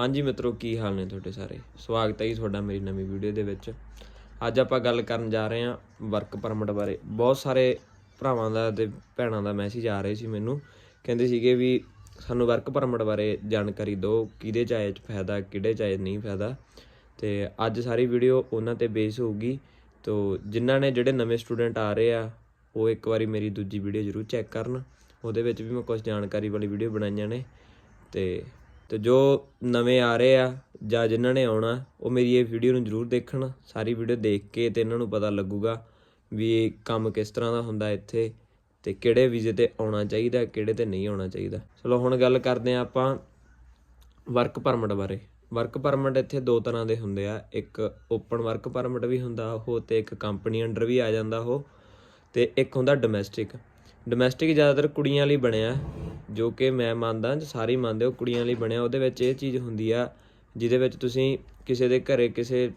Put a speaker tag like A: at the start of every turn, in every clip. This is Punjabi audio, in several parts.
A: ਹਾਂਜੀ ਮਿੱਤਰੋ, ਕੀ ਹਾਲ ਨੇ ਤੁਹਾਡੇ ਸਾਰੇ? ਸਵਾਗਤ ਹੈ ਜੀ ਤੁਹਾਡਾ ਮੇਰੀ ਨਵੀਂ ਵੀਡੀਓ ਦੇ ਵਿੱਚ। ਅੱਜ ਆਪਾਂ ਗੱਲ ਕਰਨ ਜਾ ਰਹੇ ਹਾਂ ਵਰਕ ਪਰਮਿਟ ਬਾਰੇ। ਬਹੁਤ ਸਾਰੇ ਭਰਾਵਾਂ ਦਾ ਤੇ ਭੈਣਾਂ ਦਾ ਮੈਸੇਜ ਆ ਰਹੇ ਸੀ ਮੈਨੂੰ। ਕਹਿੰਦੇ ਸੀਗੇ ਵੀ ਸਾਨੂੰ ਵਰਕ ਪਰਮਿਟ ਬਾਰੇ ਜਾਣਕਾਰੀ ਦਿਓ, ਕਿਹਦੇ ਚ ਆਏ ਚ ਫਾਇਦਾ ਕਿਹੜੇ ਚ ਆਏ ਨਹੀਂ ਫਾਇਦਾ। ਤੇ ਅੱਜ ਸਾਰੀ ਵੀਡੀਓ ਉਹਨਾਂ ਤੇ ਬੇਸ ਹੋਊਗੀ। ਤੋ ਜਿਨ੍ਹਾਂ ਨੇ ਜਿਹੜੇ ਨਵੇਂ ਸਟੂਡੈਂਟ ਆ ਰਹੇ ਆ, ਉਹ ਇੱਕ ਵਾਰੀ ਮੇਰੀ ਦੂਜੀ ਵੀਡੀਓ ਜ਼ਰੂਰ ਚੈੱਕ ਕਰਨ। ਉਹਦੇ ਵਿੱਚ ਵੀ ਮੈਂ ਕੁਝ ਜਾਣਕਾਰੀ ਵਾਲੀ ਵੀਡੀਓ ਬਣਾਈਆਂ ਨੇ। ਤੇ ਤੇ ਜੋ ਨਵੇਂ ਆ ਰਹੇ ਆ ਜਾਂ ਜਿਨ੍ਹਾਂ ਨੇ ਆਉਣਾ, ਉਹ ਮੇਰੀ ਇਹ ਵੀਡੀਓ ਨੂੰ ਜਰੂਰ ਦੇਖਣ। ਸਾਰੀ ਵੀਡੀਓ ਦੇਖ ਕੇ ਤੇ ਇਹਨਾਂ ਨੂੰ ਪਤਾ ਲੱਗੂਗਾ ਵੀ ਇਹ ਕੰਮ ਕਿਸ ਤਰ੍ਹਾਂ ਦਾ ਹੁੰਦਾ ਇੱਥੇ ਤੇ ਕਿਹੜੇ ਵੀਜ਼ੇ ਤੇ ਆਉਣਾ ਚਾਹੀਦਾ, ਕਿਹੜੇ ਤੇ ਨਹੀਂ ਆਉਣਾ ਚਾਹੀਦਾ। ਚਲੋ, ਹੁਣ ਗੱਲ ਕਰਦੇ ਆ ਆਪਾਂ ਵਰਕ ਪਰਮਿਟ ਬਾਰੇ। ਵਰਕ ਪਰਮਿਟ ਇੱਥੇ ਦੋ ਤਰ੍ਹਾਂ ਦੇ ਹੁੰਦੇ ਆ। ਇੱਕ ਓਪਨ ਵਰਕ ਪਰਮਿਟ ਵੀ ਹੁੰਦਾ ਉਹ ਤੇ ਇੱਕ ਕੰਪਨੀ ਅੰਡਰ ਵੀ ਆ ਜਾਂਦਾ ਉਹ ਤੇ ਇੱਕ ਹੁੰਦਾ ਡੋਮੈਸਟਿਕ ਡੋਮੈਸਟਿਕ ਜ਼ਿਆਦਾਤਰ ਕੁੜੀਆਂ ਲਈ ਬਣਿਆ। ਜੋ ਕਿ ਮੈਂ ਮੰਨਦਾ ਤੇ ਸਾਰੇ ਮੰਨਦੇ ਉਹ ਕੁੜੀਆਂ ਲਈ ਬਣਿਆ, ਉਹਦੇ ਵਿੱਚ ਇਹ ਚੀਜ਼ ਹੁੰਦੀ ਆ, ਜਿਹਦੇ ਵਿੱਚ ਤੁਸੀਂ ਕਿਸੇ ਦੇ ਘਰੇ ਕਿਸੇ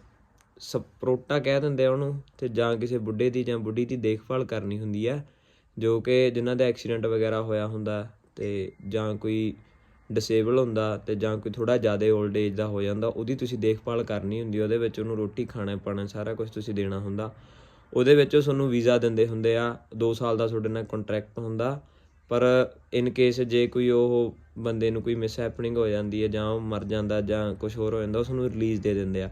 A: ਸਪਰੋਟਾ ਕਹਿ ਦਿੰਦੇ ਆ ਉਹਨੂੰ, ਤੇ ਜਾਂ ਕਿਸੇ ਬੁੱਢੇ ਦੀ ਜਾਂ ਬੁੱਢੀ ਦੀ ਦੇਖਭਾਲ ਕਰਨੀ ਹੁੰਦੀ ਆ, ਜੋ ਕਿ ਜਿਨ੍ਹਾਂ ਦਾ ਐਕਸੀਡੈਂਟ ਵਗੈਰਾ ਹੋਇਆ ਹੁੰਦਾ ਤੇ ਜਾਂ ਕੋਈ ਡਿਸੇਬਲ ਹੁੰਦਾ ਤੇ ਜਾਂ ਕੋਈ ਥੋੜਾ ਜ਼ਿਆਦਾ 올ਡ ਏਜ ਦਾ ਹੋ ਜਾਂਦਾ, ਉਹਦੀ ਤੁਸੀਂ ਦੇਖਭਾਲ ਕਰਨੀ ਹੁੰਦੀ ਉਹਦੇ ਵਿੱਚ ਉਹਨੂੰ ਰੋਟੀ, ਖਾਣਾ, ਪਾਣਾ, ਸਾਰਾ ਕੁਝ ਤੁਸੀਂ ਦੇਣਾ ਹੁੰਦਾ। ਉਹਦੇ ਵਿੱਚ ਉਹ ਤੁਹਾਨੂੰ ਵੀਜ਼ਾ ਦਿੰਦੇ ਹੁੰਦੇ ਆ 2 ਸਾਲ ਦਾ ਤੁਹਾਡੇ ਨਾਲ ਕੰਟਰੈਕਟ ਹੁੰਦਾ ਪਰ ਇਨ ਕੇਸ ਜੇ ਕੋਈ ਉਹ ਬੰਦੇ ਨੂੰ ਕੋਈ ਮਿਸ ਹੈਪਨਿੰਗ ਹੋ ਜਾਂਦੀ ਹੈ ਜਾਂ ਉਹ ਮਰ ਜਾਂਦਾ ਜਾਂ ਕੁਝ ਹੋਰ ਹੋ ਜਾਂਦਾ ਉਸ ਨੂੰ ਰਿਲੀਜ਼ ਦੇ ਦਿੰਦੇ ਆ।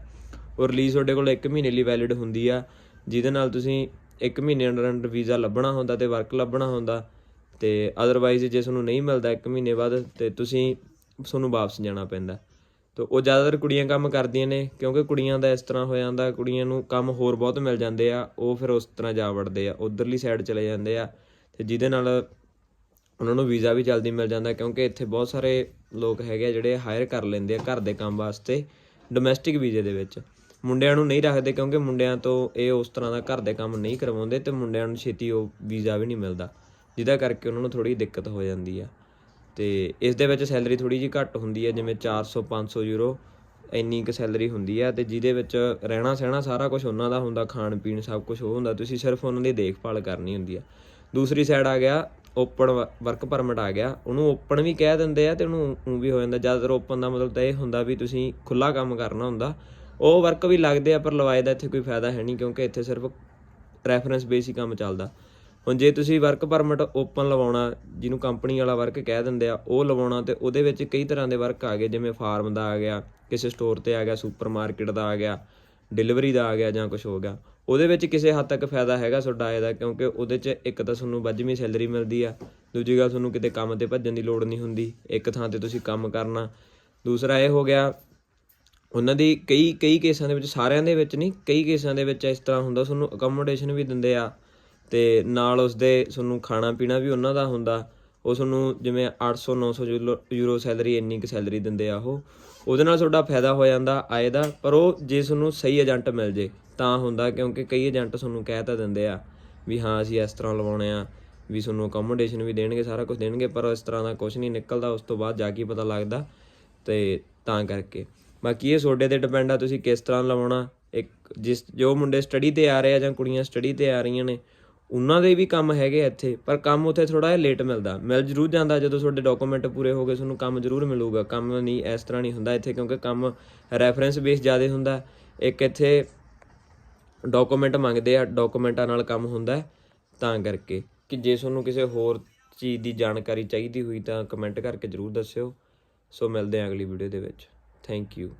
A: ਉਹ ਰਿਲੀਜ਼ ਤੁਹਾਡੇ ਕੋਲ 1 ਮਹੀਨੇ ਲਈ ਵੈਲਿਡ ਹੁੰਦੀ ਆ, ਜਿਹਦੇ ਨਾਲ ਤੁਸੀਂ 1 ਮਹੀਨੇ ਅੰਡਰ ਅੰਡਰ ਵੀਜ਼ਾ ਲੱਭਣਾ ਹੁੰਦਾ ਤੇ ਵਰਕ ਲੱਭਣਾ ਹੁੰਦਾ ਤੇ ਅਦਰਵਾਈਜ਼ ਜੇ ਤੁਹਾਨੂੰ ਨਹੀਂ ਮਿਲਦਾ 1 ਮਹੀਨੇ ਬਾਅਦ ਤੇ ਤੁਸੀਂ ਤੁਹਾਨੂੰ ਵਾਪਸ ਜਾਣਾ ਪੈਂਦਾ। ਤੇ ਉਹ ਜ਼ਿਆਦਾਤਰ ਕੁੜੀਆਂ ਕੰਮ ਕਰਦੀਆਂ ਨੇ, ਕਿਉਂਕਿ ਕੁੜੀਆਂ ਦਾ ਇਸ ਤਰ੍ਹਾਂ ਹੋ ਜਾਂਦਾ, ਕੁੜੀਆਂ ਨੂੰ ਕੰਮ ਹੋਰ ਬਹੁਤ ਮਿਲ ਜਾਂਦੇ ਆ, ਉਹ ਫਿਰ ਉਸ ਤਰ੍ਹਾਂ ਜਾ ਵੜਦੇ ਆ, ਉਧਰਲੀ ਸਾਈਡ ਚਲੇ ਜਾਂਦੇ ਆ ਤੇ ਜਿਹਦੇ ਨਾਲ ਉਹਨਾਂ ਨੂੰ ਵੀਜ਼ਾ ਵੀ ਜਲਦੀ ਮਿਲ ਜਾਂਦਾ ਕਿਉਂਕਿ ਇੱਥੇ ਬਹੁਤ ਸਾਰੇ ਲੋਕ ਹੈਗੇ ਆ ਜਿਹੜੇ ਹਾਇਰ ਕਰ ਲੈਂਦੇ ਆ ਘਰ ਦੇ ਕੰਮ ਵਾਸਤੇ ਡੋਮੈਸਟਿਕ ਵੀਜ਼ੇ ਦੇ ਵਿੱਚ। ਮੁੰਡਿਆਂ ਨੂੰ ਨਹੀਂ ਰੱਖਦੇ ਕਿਉਂਕਿ ਮੁੰਡਿਆਂ ਤੋਂ ਇਹ ਉਸ ਤਰ੍ਹਾਂ ਦਾ ਘਰ ਦੇ ਕੰਮ ਨਹੀਂ ਕਰਵਾਉਂਦੇ ਤੇ ਮੁੰਡਿਆਂ ਨੂੰ ਛੇਤੀ ਉਹ ਵੀਜ਼ਾ ਵੀ ਨਹੀਂ ਮਿਲਦਾ, ਜਿਹਦਾ ਕਰਕੇ ਉਹਨਾਂ ਨੂੰ ਥੋੜੀ ਦਿੱਕਤ ਹੋ ਜਾਂਦੀ ਆ। ਤੇ ਇਸ ਦੇ ਵਿੱਚ ਸੈਲਰੀ ਥੋੜੀ ਜਿਹੀ ਘੱਟ ਹੁੰਦੀ ਹੈ ਜਿਵੇਂ 400 500 ਯੂਰੋ ਇੰਨੀ ਕੁ ਸੈਲਰੀ ਹੁੰਦੀ ਆ ਤੇ ਜਿਹਦੇ ਵਿੱਚ ਰਹਿਣਾ ਸਹਿਣਾ ਸਾਰਾ ਕੁਝ ਉਹਨਾਂ ਦਾ ਹੁੰਦਾ ਖਾਣ ਪੀਣ ਸਭ ਕੁਝ ਉਹ ਹੁੰਦਾ, ਤੁਸੀਂ ਸਿਰਫ ਉਹਨਾਂ ਦੀ ਦੇਖਭਾਲ ਕਰਨੀ ਹੁੰਦੀ ਆ। ਦੂਸਰੀ ਸਾਈਡ ਆ ਗਿਆ ਓਪਨ ਵਰਕ ਪਰਮਿਟ ਆ ਗਿਆ, ਉਹਨੂੰ ਓਪਨ ਵੀ ਕਹਿ ਦਿੰਦੇ ਆ ਤੇ ਉਹਨੂੰ ਊਂ ਵੀ ਹੋ ਜਾਂਦਾ। ਜ਼ਿਆਦਾਤਰ ਓਪਨ ਦਾ ਮਤਲਬ ਤਾਂ ਇਹ ਹੁੰਦਾ ਵੀ ਤੁਸੀਂ ਖੁੱਲਾ ਕੰਮ ਕਰਨਾ ਹੁੰਦਾ। ਉਹ ਵਰਕ ਵੀ ਲੱਗਦੇ ਆ, ਪਰ ਲਵਾਏ ਦਾ ਇੱਥੇ ਕੋਈ ਫਾਇਦਾ ਹੈ ਨਹੀਂ, ਕਿਉਂਕਿ ਇੱਥੇ ਸਿਰਫ ਰੈਫਰੈਂਸ ਬੇਸ ਹੀ ਕੰਮ ਚੱਲਦਾ। ਹੁਣ ਜੇ ਤੁਸੀਂ ਵਰਕ ਪਰਮਿਟ ਓਪਨ ਲਵਾਉਣਾ, ਜਿਹਨੂੰ ਕੰਪਨੀ ਵਾਲਾ ਵਰਕ ਕਹਿ ਦਿੰਦੇ ਆ, ਉਹ ਲਵਾਉਣਾ ਤੇ ਉਹਦੇ ਵਿੱਚ ਕਈ ਤਰ੍ਹਾਂ ਦੇ ਵਰਕ ਆ ਗਏ, ਜਿਵੇਂ ਫਾਰਮ ਦਾ ਆ ਗਿਆ, ਕਿਸੇ ਸਟੋਰ ਤੇ ਆ ਗਿਆ ਸੁਪਰਮਾਰਕਟ ਦਾ ਆ ਗਿਆ ਡਿਲੀਵਰੀ ਦਾ ਆ ਗਿਆ ਜਾਂ ਕੁਝ ਹੋ ਗਿਆ। ਉਹਦੇ ਵਿੱਚ ਕਿਸੇ ਹੱਦ ਤੱਕ ਫਾਇਦਾ ਹੈਗਾ ਤੁਹਾਡਾ ਇਹਦਾ, ਕਿਉਂਕਿ ਉਹਦੇ 'ਚ ਇੱਕ ਤਾਂ ਤੁਹਾਨੂੰ ਵੱਜਵੀਂ ਸੈਲਰੀ ਮਿਲਦੀ ਆ, ਦੂਜੀ ਗੱਲ ਤੁਹਾਨੂੰ ਕਿਤੇ ਕੰਮ ਤੇ ਭੱਜਣ ਦੀ ਲੋੜ ਨਹੀਂ ਹੁੰਦੀ, ਇੱਕ ਥਾਂ ਤੇ ਤੁਸੀਂ ਕੰਮ ਕਰਨਾ। ਦੂਸਰਾ ਇਹ ਹੋ ਗਿਆ, ਉਹਨਾਂ ਦੀ ਕਈ ਕਈ ਕੇਸਾਂ ਦੇ ਵਿੱਚ, ਸਾਰਿਆਂ ਦੇ ਵਿੱਚ ਨਹੀਂ, ਕਈ ਕੇਸਾਂ ਦੇ ਵਿੱਚ ਇਸ ਤਰ੍ਹਾਂ ਹੁੰਦਾ, ਤੁਹਾਨੂੰ ਅਕਮੋਡੇਸ਼ਨ ਵੀ ਦਿੰਦੇ ਆ, ਤੇ ਨਾਲ ਉਸਦੇ ਤੁਹਾਨੂੰ ਖਾਣਾ ਪੀਣਾ ਵੀ ਉਹਨਾਂ ਦਾ ਹੁੰਦਾ। ਉਹ ਤੁਹਾਨੂੰ ਜਿਵੇਂ 800 900 ਯੂਰੋ- ਯੂਰੋ ਸੈਲਰੀ, ਇੰਨੀ ਕੁ ਸੈਲਰੀ ਦਿੰਦੇ ਆ ਉਹ। ਉਹਦੇ ਨਾਲ ਤੁਹਾਡਾ ਫਾਇਦਾ ਹੋ ਜਾਂਦਾ ਆਏ ਦਾ, ਪਰ ਉਹ ਜੇ ਤੁਹਾਨੂੰ ਸਹੀ ਏਜੰਟ ਮਿਲ ਜੇ ਤਾਂ ਹੁੰਦਾ ਕਿਉਂਕਿ ਕਈ ਏਜੰਟ ਤੁਹਾਨੂੰ ਕਹਿ ਤਾਂ ਦਿੰਦੇ ਆ ਵੀ ਹਾਂ, ਅਸੀਂ ਇਸ ਤਰ੍ਹਾਂ ਲਵਾਉਣੇ ਆ, ਵੀ ਤੁਹਾਨੂੰ ਅਕਮੋਡੇਸ਼ਨ ਵੀ ਦੇਣਗੇ, ਸਾਰਾ ਕੁਝ ਦੇਣਗੇ, ਪਰ ਇਸ ਤਰ੍ਹਾਂ ਦਾ ਕੁਝ ਨਹੀਂ ਨਿਕਲਦਾ, ਉਸ ਤੋਂ ਬਾਅਦ ਜਾ ਕੇ ਪਤਾ ਲੱਗਦਾ ਤੇ ਤਾਂ ਕਰਕੇ। ਬਾਕੀ ਇਹ ਤੁਹਾਡੇ ਤੇ ਡਿਪੈਂਡ ਆ ਤੁਸੀਂ ਕਿਸ ਤਰ੍ਹਾਂ ਲਵਾਉਣਾ, ਇੱਕ ਜਿਸ ਜੋ ਮੁੰਡੇ ਸਟੱਡੀ ਤੇ ਆ ਰਹੇ ਆ ਜਾਂ ਕੁੜੀਆਂ ਸਟੱਡੀ ਤੇ ਆ ਰਹੀਆਂ ਨੇ, ਉਹਨਾਂ ਦੇ ਵੀ ਕੰਮ ਹੈਗੇ ਆ ਇੱਥੇ, ਪਰ ਕੰਮ ਉੱਥੇ ਥੋੜਾ ਜਿਹਾ ਲੇਟ ਮਿਲਦਾ। ਮਿਲ ਜ਼ਰੂਰ ਜਾਂਦਾ ਜਦੋਂ ਤੁਹਾਡੇ ਡਾਕੂਮੈਂਟ ਪੂਰੇ ਹੋ ਗਏ, ਤੁਹਾਨੂੰ ਕੰਮ ਜ਼ਰੂਰ ਮਿਲੂਗਾ। ਕੰਮ ਨਹੀਂ, ਇਸ ਤਰ੍ਹਾਂ ਨਹੀਂ ਹੁੰਦਾ ਇੱਥੇ ਕਿਉਂਕਿ ਕੰਮ ਰੈਫਰੈਂਸ ਬੇਸ ਜ਼ਿਆਦਾ ਹੁੰਦਾ। ਇੱਕ ਇੱਥੇ ਡਾਕੂਮੈਂਟ ਮੰਗਦੇ ਆ ਡਾਕੂਮੈਂਟਾਂ ਨਾਲ ਕੰਮ ਹੁੰਦਾ ਤਾਂ ਕਰਕੇ। ਕਿ ਜੇ ਤੁਹਾਨੂੰ ਕਿਸੇ ਹੋਰ ਚੀਜ਼ ਦੀ ਜਾਣਕਾਰੀ ਚਾਹੀਦੀ ਹੋਈ ਤਾਂ ਕਮੈਂਟ ਕਰਕੇ ਜ਼ਰੂਰ ਦੱਸਿਓ। ਸੋ ਮਿਲਦੇ ਹਾਂ ਅਗਲੀ ਵੀਡੀਓ ਦੇ ਵਿੱਚ। Thank you